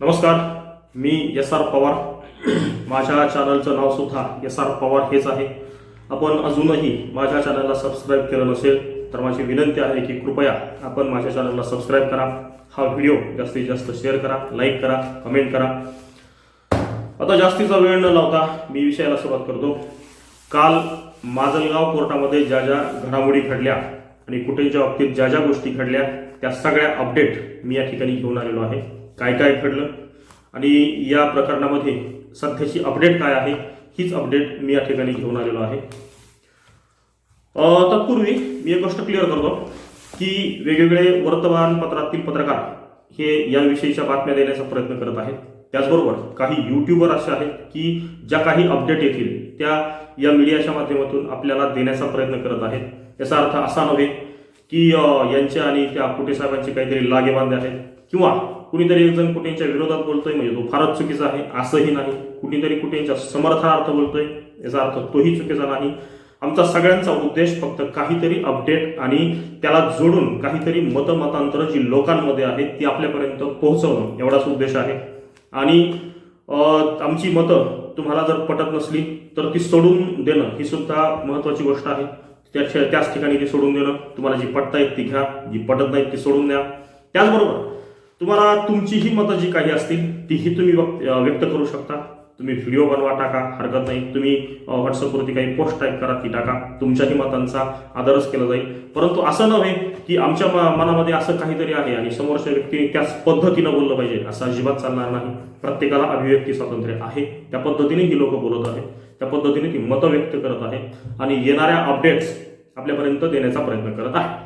नमस्कार मी S R Pawar. माझ्या चॅनलचं नाव सुद्धा एस आर पवार हेच आहे. आपण अजूनही माझ्या चॅनलला सबस्क्राईब केलं नसेल तर माझी विनंती आहे की कृपया आपण माझ्या चॅनलला सबस्क्राईब करा. हा व्हिडिओ जास्तीत जास्त शेअर करा लाईक करा कमेंट करा. आता जास्तीचा वेळ न लावता मी विषयाला सुरुवात करतो. काल माजलगाव कोर्टामध्ये ज्या ज्या घडामोडी घडल्या आणि कुठेच्या बाबतीत ज्या ज्या गोष्टी घडल्या त्या सगळ्या अपडेट मी या ठिकाणी घेऊन आलेलो आहे. काय काय घडलं आणि या प्रकरणामध्ये सध्याची अपडेट काय आहे हीच अपडेट मी या ठिकाणी घेऊन आलेलो आहे. तत्पूर्वी मी एक गोष्ट क्लिअर करतो की वेगवेगळे वर्तमानपत्रातील पत्रकार हे याविषयीच्या बातम्या देण्याचा प्रयत्न करत आहेत. त्याचबरोबर काही युट्यूबर असे आहेत की ज्या काही अपडेट येतील त्या या मीडियाच्या माध्यमातून आपल्याला देण्याचा प्रयत्न करत आहेत. याचा अर्थ असा नव्हे की यांच्या आणि त्या कुटे साहेबांचे काहीतरी लागेबांधे आहेत किंवा कुणीतरी एक जण कुठेच्या विरोधात बोलतोय म्हणजे तो फारच चुकीचा आहे असंही नाही. कुणीतरी कुठेच्या समर्थार्थ बोलतोय याचा अर्थ तोही चुकीचा नाही. आमचा सगळ्यांचा उद्देश फक्त काहीतरी अपडेट आणि त्याला जोडून काहीतरी मतमतांतर जी लोकांमध्ये आहेत ती आपल्यापर्यंत पोहोचवणं एवढाच उद्देश आहे. आणि आमची मतं तुम्हाला जर पटत नसली तर ती सोडून देणं ही सुद्धा महत्त्वाची गोष्ट आहे. त्या त्याच ठिकाणी ती सोडून देणं तुम्हाला जी पटतायत ती घ्या जी पटत नाहीत ती सोडून द्या. त्याचबरोबर तुम्हाला तुमचीही मतं जी काही असतील तीही तुम्ही व्यक्त करू शकता. तुम्ही व्हिडिओ बनवा टाका. हरकत नाही. तुम्ही व्हॉट्सअपवरती काही पोस्ट टाईप करा ती टाका. तुमच्याही मतांचा आदरच केला जाईल. परंतु असं नव्हे की आमच्या मनामध्ये असं काहीतरी आहे आणि समोरच्या व्यक्तीने त्याच पद्धतीनं बोललं पाहिजे असं अजिबात चालणार नाही. प्रत्येकाला अभिव्यक्ती स्वातंत्र्य आहे. त्या पद्धतीने ही लोक बोलत आहेत. त्या पद्धतीने ती मतं व्यक्त करत आहेत आणि येणाऱ्या अपडेट्स आपल्यापर्यंत देण्याचा प्रयत्न करत आहे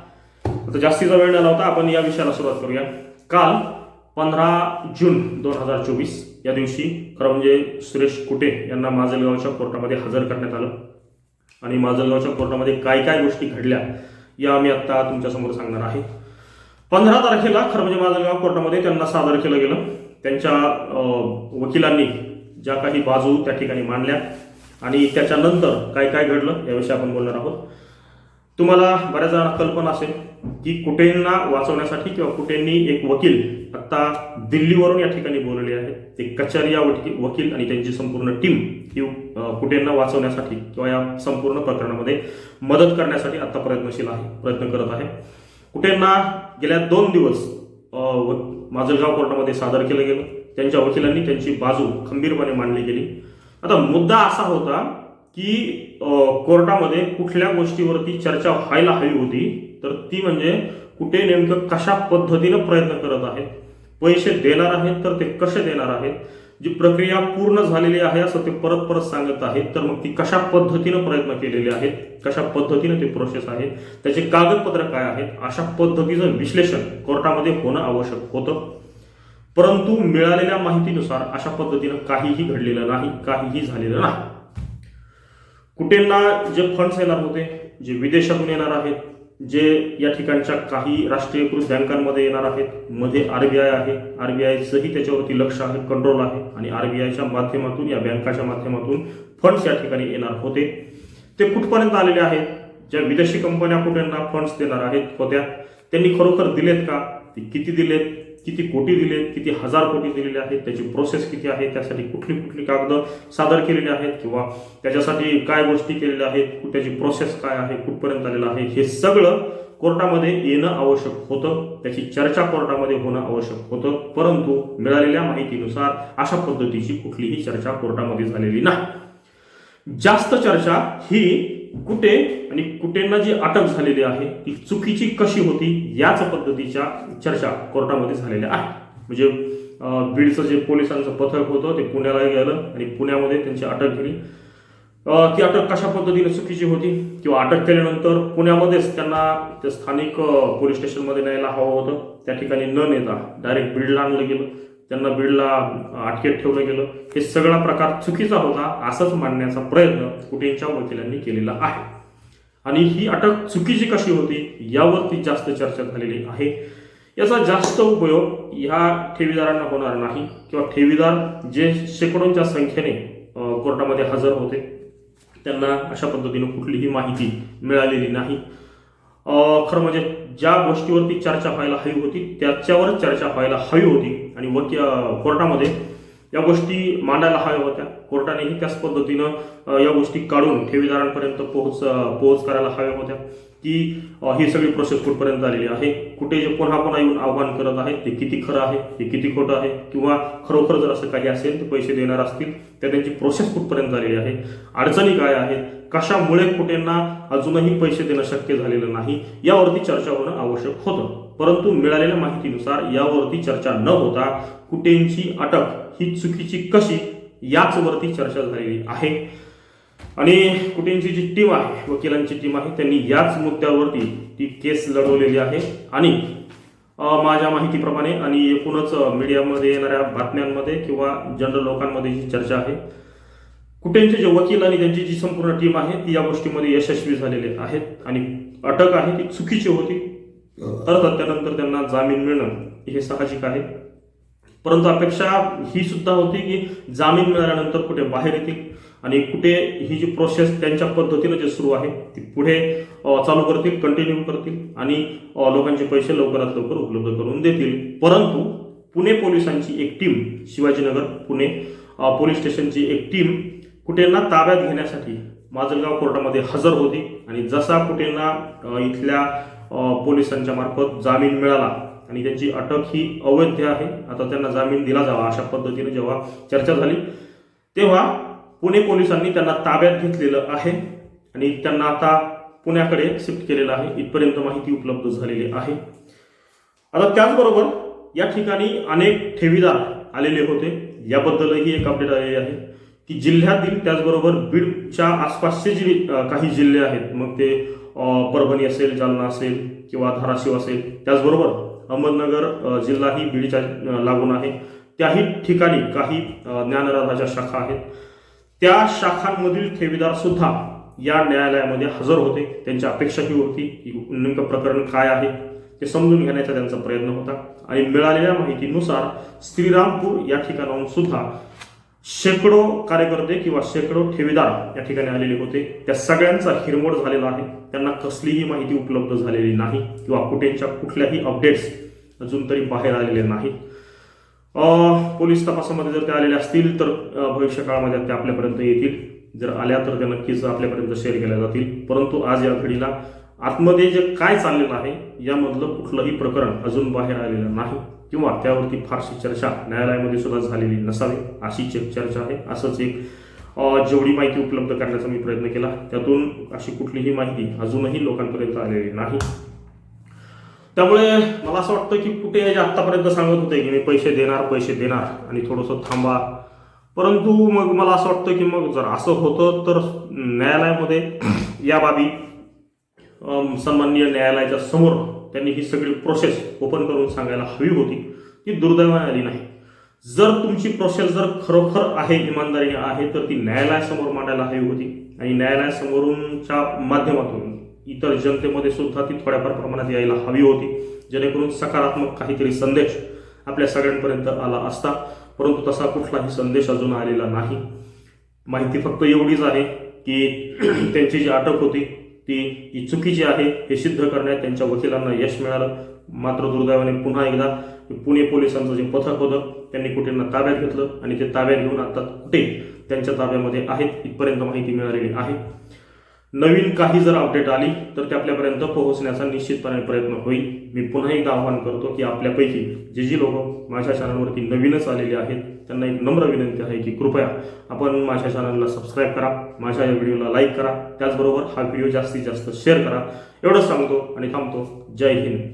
आता जास्तीचा वेळ न लावता आपण या विषयाला सुरुवात करूया. काल पंधरा जून दोन हजार चोवीस या दिवशी खरं म्हणजे सुरेश कुटे यांना माजलगावच्या कोर्टामध्ये हजर करण्यात आलं. आणि माजलगावच्या कोर्टामध्ये काय काय गोष्टी घडल्या या मी आत्ता तुमच्यासमोर सांगणार आहे. पंधरा तारखेला खरं म्हणजे माजलगाव कोर्टामध्ये त्यांना सादर केलं गेलं. त्यांच्या वकिलांनी ज्या काही बाजू त्या ठिकाणी मांडल्या. आणि त्याच्यानंतर काय काय घडलं याविषयी आपण बोलणार आहोत. तुम्हाला बऱ्याच जणांना कल्पना असेल की कुटेंना वाचवण्यासाठी किंवा कुटेंनी एक वकील आता दिल्लीवरून या ठिकाणी बोलले आहेत ते कचारिया वकी- वकील आणि त्यांची संपूर्ण टीम ही अं, कुटेंना वाचवण्यासाठी किंवा या संपूर्ण प्रकरणामध्ये मदत करण्यासाठी आता प्रयत्नशील आहे प्रयत्न करत आहे. कुटेंना गेल्या दोन दिवस माजलगाव कोर्टामध्ये सादर केलं गेलं. त्यांच्या वकिलांनी त्यांची बाजू खंबीरपणे मांडली गेली. आता मुद्दा असा होता की कोर्टामध्ये कुठल्या गोष्टीवरती चर्चा व्हायला हवी होती तर ती म्हणजे कुठे नेमकं कशा पद्धतीनं प्रयत्न करत आहेत पैसे देणार आहेत तर ते कसे देणार आहेत जी प्रक्रिया पूर्ण झालेली आहे असं ते परत परत सांगत आहेत तर मग ती कशा पद्धतीनं प्रयत्न केलेले आहेत कशा पद्धतीनं ते प्रोसेस आहे त्याचे कागदपत्र काय आहेत अशा पद्धतीचं विश्लेषण कोर्टामध्ये होणं आवश्यक होतं. परंतु मिळालेल्या माहितीनुसार अशा पद्धतीनं काहीही घडलेलं नाही काहीही झालेलं नाही. कुटेंना जे फंड्स येणार होते जे विदेशातून येणार आहेत जे या ठिकाणच्या काही राष्ट्रीयकृत बँकांमध्ये येणार आहेत मध्ये आर बी आय आहे. आर बी आयचंही त्याच्यावरती लक्ष आहे कंट्रोल आहे. आणि आर बी आयच्या माध्यमातून या बँकाच्या माध्यमातून फंड्स या ठिकाणी येणार होते. ते कुठपर्यंत आलेले आहेत? ज्या विदेशी कंपन्या कुठेंना फंड्स देणार आहेत होत्या त्यांनी खरोखर दिलेत का? ते किती दिलेत? किती कोटी दिले किती हजार कोटी दिलेले आहेत त्याची प्रोसेस किती आहे त्यासाठी कुठली कुठली कागद सादर केलेली आहेत किंवा त्याच्यासाठी काय गोष्टी केलेल्या आहेत त्याची प्रोसेस काय आहे कुठपर्यंत आलेलं आहे हे सगळं कोर्टामध्ये येणं आवश्यक होतं त्याची चर्चा कोर्टामध्ये होणं आवश्यक होतं परंतु मिळालेल्या माहितीनुसार अशा पद्धतीची कुठलीही चर्चा कोर्टामध्ये झालेली नाही. जास्त चर्चा ही कुटे आणि कुटेंना जी अटक झालेली आहे ती चुकीची कशी होती याच पद्धतीच्या चर्चा कोर्टामध्ये झालेल्या आहे म्हणजे बीडचं जे पोलिसांचं पथक होतं ते पुण्याला गेलं आणि पुण्यामध्ये त्यांची अटक केली. ती अटक कशा पद्धतीने चुकीची होती किंवा अटक केल्यानंतर पुण्यामध्येच त्यांना ते स्थानिक पोलीस स्टेशनमध्ये न्यायला हवं होतं त्या ठिकाणी न नेता डायरेक्ट बीडला आणलं गेलं. त्यांना बीडला अटकेत ठेवलं गेलं. हे सगळा प्रकार चुकीचा होता असंच मांडण्याचा प्रयत्न कुटेंच्या वकिलांनी केलेला आहे. आणि ही अटक चुकीची कशी होती यावरती जास्त चर्चा झालेली आहे. याचा जास्त उपयोग ह्या ठेवीदारांना होणार नाही. किंवा ठेवीदार जे शेकडोंच्या संख्येने कोर्टामध्ये हजर होते त्यांना अशा पद्धतीनं कुठलीही माहिती मिळालेली नाही. खरं म्हणजे ज्या गोष्टीवरती चर्चा व्हायला हवी होती त्याच्यावरच चर्चा व्हायला हवी होती. आणि वकी कोर्टामध्ये या गोष्टी मांडायला हव्या होत्या. कोर्टानेही त्याच पद्धतीनं या गोष्टी काढून ठेवीदारांपर्यंत पोहोच पोहोच करायला हव्या होत्या. की हे ही सगळी प्रोसेस कुठपर्यंत आलेली आहे? कुठे जे पुन्हा पुन्हा येऊन आव्हान करत आहेत ते किती खरं आहे ते किती खोटं आहे? किंवा खरोखर जर असं काही असेल तर पैसे देणार असतील तर त्यांची प्रोसेस कुठपर्यंत आलेली आहे? अडचणी काय आहेत? कशामुळे कुठेंना अजूनही पैसे देणं शक्य झालेलं नाही? यावरती चर्चा होणं आवश्यक होतं. परंतु मिळालेल्या माहितीनुसार यावरती चर्चा न होता कुठेंची अटक ही चुकीची कशी याचवरती चर्चा झालेली आहे. आणि कुटेंची जी टीम आहे वकिलांची टीम आहे त्यांनी याच मुद्द्यावरती ती केस लढवलेली आहे. आणि माझ्या माहितीप्रमाणे आणि एकूणच मीडियामध्ये येणाऱ्या बातम्यांमध्ये किंवा जनरल लोकांमध्ये जी चर्चा आहे कुटेंचे जे वकील आणि त्यांची जी संपूर्ण टीम आहे ती या गोष्टीमध्ये यशस्वी झालेले आहेत. आणि अटक आहे ती चुकीची होती. अर्थात त्यानंतर त्यांना जामीन मिळणं हे साहजिक आहे. परंतु अपेक्षा ही सुद्धा होती की जामीन मिळाल्यानंतर कुठे बाहेर येतील. आणि कुठे ही जी प्रोसेस त्यांच्या पद्धतीनं जे सुरू आहे ती पुढे चालू करतील कंटिन्यू करतील आणि लोकांचे पैसे लवकरात लवकर उपलब्ध करून देतील. परंतु पुणे पोलिसांची एक टीम शिवाजीनगर पुणे पोलीस स्टेशनची एक टीम कुठेंना ताब्यात घेण्यासाठी माजलगाव कोर्टामध्ये हजर होती आणि जसा कुठेंना इथल्या पोलिसांच्या मार्फत जामीन मिळाला आणि त्यांची अटक ही अवैध आहे आता त्यांना जामीन दिला जावा अशा पद्धतीने जेव्हा चर्चा झाली तेव्हा पुणे पोलिसांनी त्यांना ताब्यात घेतलेलं आहे आणि त्यांना आता पुण्याकडे शिफ्ट केलेलं आहे. इथपर्यंत माहिती उपलब्ध झालेली आहे. आता त्याचबरोबर या ठिकाणी अनेक ठेवीदार आलेले होते. याबद्दलही एक अपडेट आलेली आहे की जिल्ह्यातील त्याचबरोबर बीडच्या आसपासचे जे काही जिल्हे आहेत मग ते परभणी असेल जालना असेल किंवा धाराशिव असेल त्याचबरोबर अहमदनगर जिल्हाही बीडच्या लागून आहे. त्याही ठिकाणी काही ज्ञानराधाच्या शाखा आहेत. त्या शाखांमधील ठेवीदार सुद्धा या न्यायालयामध्ये हजर होते. त्यांची अपेक्षा ही होती की नेमकं प्रकरण काय आहे ते समजून घेण्याचा त्यांचा प्रयत्न होता. आणि मिळालेल्या माहितीनुसार श्रीरामपूर या ठिकाणाहून सुद्धा शेकडो कार्यकर्ते किंवा शेकडो ठेवीदार या ठिकाणी आलेले होते. त्या सगळ्यांचा हिरमोड झालेला आहे. त्यांना कसलीही माहिती उपलब्ध झालेली नाही किंवा कुठेच्या कुठल्याही अपडेट्स अजून तरी बाहेर आलेले नाहीत. पोलीस तपासामध्ये जर ते आलेले असतील तर अ, भविष्य काळामध्ये ते आपल्यापर्यंत येतील. जर आल्या तर त्या नक्कीच आपल्यापर्यंत शेअर केल्या जातील. परंतु आज या घडीला आतमध्ये जे काय चाललेलं आहे यामधलं कुठलंही प्रकरण अजून बाहेर आलेलं नाही किंवा त्यावरती फारशी चर्चा न्यायालयामध्ये सुद्धा झालेली नसावी अशीच एक चर्चा आहे. असंच एक जेवढी माहिती उपलब्ध करण्याचा मी प्रयत्न केला त्यातून अशी कुठलीही माहिती अजूनही लोकांपर्यंत आलेली नाही. त्यामुळे मला असं वाटतं की कुठे जे आत्तापर्यंत सांगत होते की मी पैसे देणार पैसे देणार आणि थोडंसं थांबा. परंतु मग मला असं वाटतं की मग जर असं होतं तर न्यायालयामध्ये या बाबी सन्माननीय न्यायालयाच्या समोर त्यांनी ही सगळी प्रोसेस ओपन करून सांगायला हवी होती. ती दुर्दैवाने आली नाही. जर तुमची प्रोसेस जर खरोखर आहे इमानदारीने आहे तर ती न्यायालयासमोर मांडायला हवी होती. आणि न्यायालयासमोरूनच्या माध्यमातून इतर जनतेमध्ये सुद्धा ती थोड्याफार प्रमाणात यायला हवी होती. जेणेकरून सकारात्मक काहीतरी संदेश आपल्या सगळ्यांपर्यंत आला असता परंतु तसा कुठलाही संदेश अजून आलेला नाही. माहिती फक्त एवढीच आहे की त्यांची जी अटक होती ती ही चुकीची आहे हे सिद्ध करण्यात त्यांच्या वकिलांना यश मिळालं. मात्र दुर्दैवाने पुन्हा एकदा पुणे पोलिसांचं जे पथक होतं त्यांनी कुठेंना ताब्यात घेतलं आणि ते ताब्यात घेऊन आता कुठे त्यांच्या ताब्यामध्ये आहेत इथपर्यंत माहिती मिळालेली आहे. नवीन काही जर अपडेट आली तर ते आपल्यापर्यंत पोहोचण्याचा निश्चितपणे प्रयत्न होईल. मी पुन्हा एकदा आवाहन करतो की आपल्यापैकी जे जी लोक माझ्या चॅनलवरती नवीनच आलेले आहेत त्यांना एक नम्र विनंती आहे की कृपया आपण माझ्या चॅनलला सबस्क्राईब करा माझ्या या व्हिडिओला लाईक करा. त्याचबरोबर हा व्हिडिओ जास्तीत जास्त शेअर करा. एवढंच सांगतो आणि थांबतो. जय हिंद.